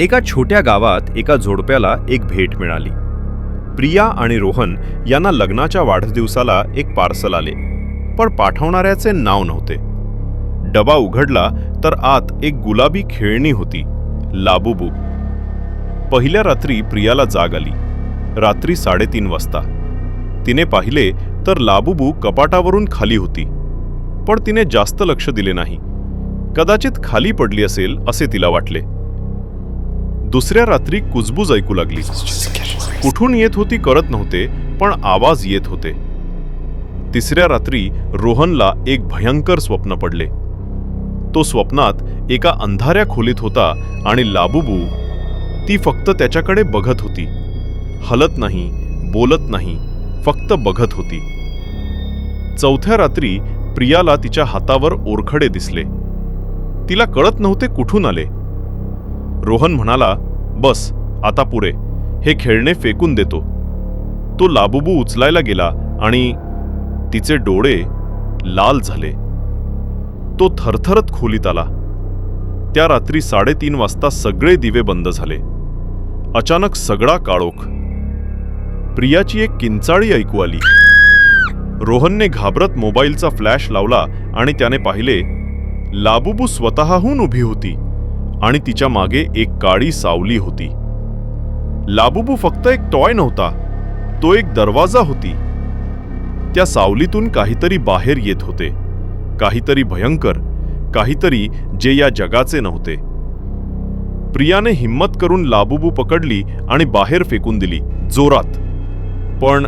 एका छोट्या गावात एका जोडप्याला एक भेट मिळाली. प्रिया आणि रोहन यांना लग्नाच्या वाढदिवसाला एक पार्सल आले पण पाठवणाऱ्याचे नाव नव्हते. डबा उघडला तर आत एक गुलाबी खेळणी होती लाबूबू. पहिल्या रात्री प्रियाला जाग आली. रात्री साडेतीन वाजता. तिने पाहिले तर लाबूबू कपाटावरून खाली होती पण तिने जास्त लक्ष दिले नाही. कदाचित खाली पडली असेल असे तिला वाटले. दुसऱ्या रात्री कुजबूज ऐकू लागली. कुठून येत होती करत नव्हते पण आवाज येत होते. तिसऱ्या रात्री रोहनला एक भयंकर स्वप्न पडले. तो स्वप्नात एका अंधाऱ्या खोलीत होता आणि लाबूबू ती फक्त त्याच्याकडे बघत होती. हलत नाही बोलत नाही फक्त बघत होती. चौथ्या रात्री प्रियाला तिच्या हातावर ओरखडे दिसले. तिला कळत नव्हते कुठून आले. रोहन म्हणाला बस आता पुरे. हे खेळणे फेकून देतो. तो लाबूबू उचलायला गेला आणि तिचे डोळे लाल झाले. तो थरथरत खोलीत आला. त्या रात्री साडेतीन वाजता सगळे दिवे बंद झाले. अचानक सगळा काळोख. प्रियाची एक किंचाळी ऐकू आली. रोहनने घाबरत मोबाईलचा फ्लॅश लावला आणि त्याने पाहिले लाबुबू स्वतःहून उभी होती. आणि तिच्यामागे एक काळी सावली होती. लाबूबू फक्त एक टॉय नव्हता तो एक दरवाजा होती. त्या सावलीतून काहीतरी बाहेर येत होते. काहीतरी भयंकर काहीतरी जे या जगाचे नव्हते. प्रियाने हिम्मत करून लाबूबू पकडली आणि बाहेर फेकून दिली जोरात. पण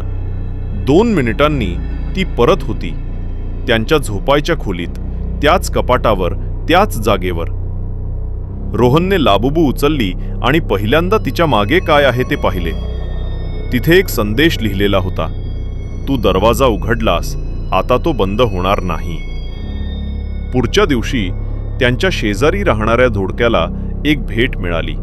दोन मिनिटांनी ती परत होती. त्यांच्या झोपायच्या खोलीत त्याच कपाटावर त्याच जागेवर. रोहनने लाबुबू उचलली आणि पहिल्यांदा तिच्यामागे काय आहे ते पाहिले. तिथे एक संदेश लिहिलेला होता. तू दरवाजा उघडलास आता तो बंद होणार नाही. पुढच्या दिवशी त्यांच्या शेजारी राहणाऱ्या धोडक्याला एक भेट मिळाली.